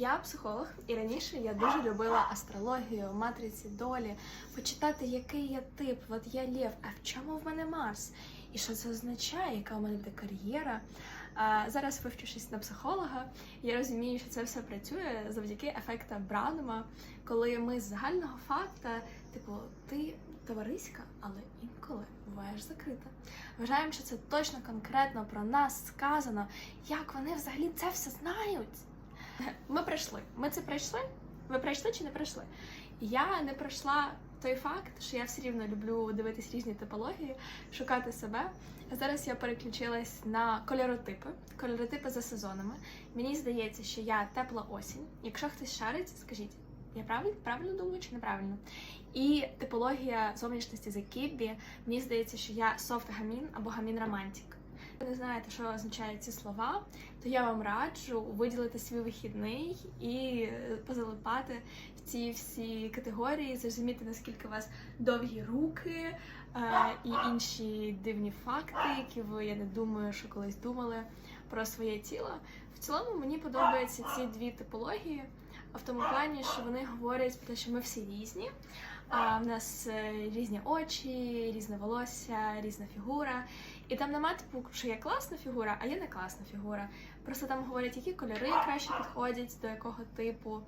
Я психолог, і раніше я дуже любила астрологію, матриці долі, почитати, який я тип, от я Лев, а в чому в мене Марс? І що це означає, яка у мене буде кар'єра? А зараз, вивчившись на психолога, я розумію, що це все працює завдяки ефекту Браунема, коли ми з загального факта, типу, ти товариська, але інколи буваєш закрита. Вважаємо, що це точно конкретно про нас сказано, як вони взагалі це все знають. Ми пройшли. Ми це пройшли. Ви пройшли чи не пройшли? Я не пройшла той факт, що я все рівно люблю дивитись різні типології, шукати себе. Зараз я переключилась на кольоротипи, кольоротипи за сезонами. Мені здається, що я тепла осінь. Якщо хтось шарить, скажіть, я правильно, правильно думаю чи неправильно? І типологія зовнішності за Кіббі, мені здається, що я софт гамін або гамін романтик. Ви не знаєте, що означають ці слова, то я вам раджу виділити свій вихідний і е, позалипати в ці всі категорії, зрозуміти, наскільки у вас довгі руки е, і інші дивні факти, які ви, я не думаю, що колись думали про своє тіло. В цілому мені подобаються ці дві типології, в тому плані, що вони говорять про те, що ми всі різні. А в нас е, різні очі, різне волосся, різна фігура. І там нема типу, що є класна фігура, а є не класна фігура. Просто там говорять, які кольори краще підходять до якого типу,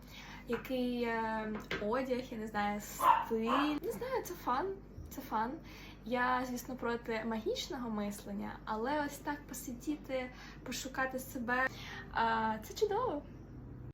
який е, одяг, я не знаю, стиль. Не знаю, це фан. Це фан. Я, звісно, проти магічного мислення, але ось так посидіти, пошукати себе. А, це чудово.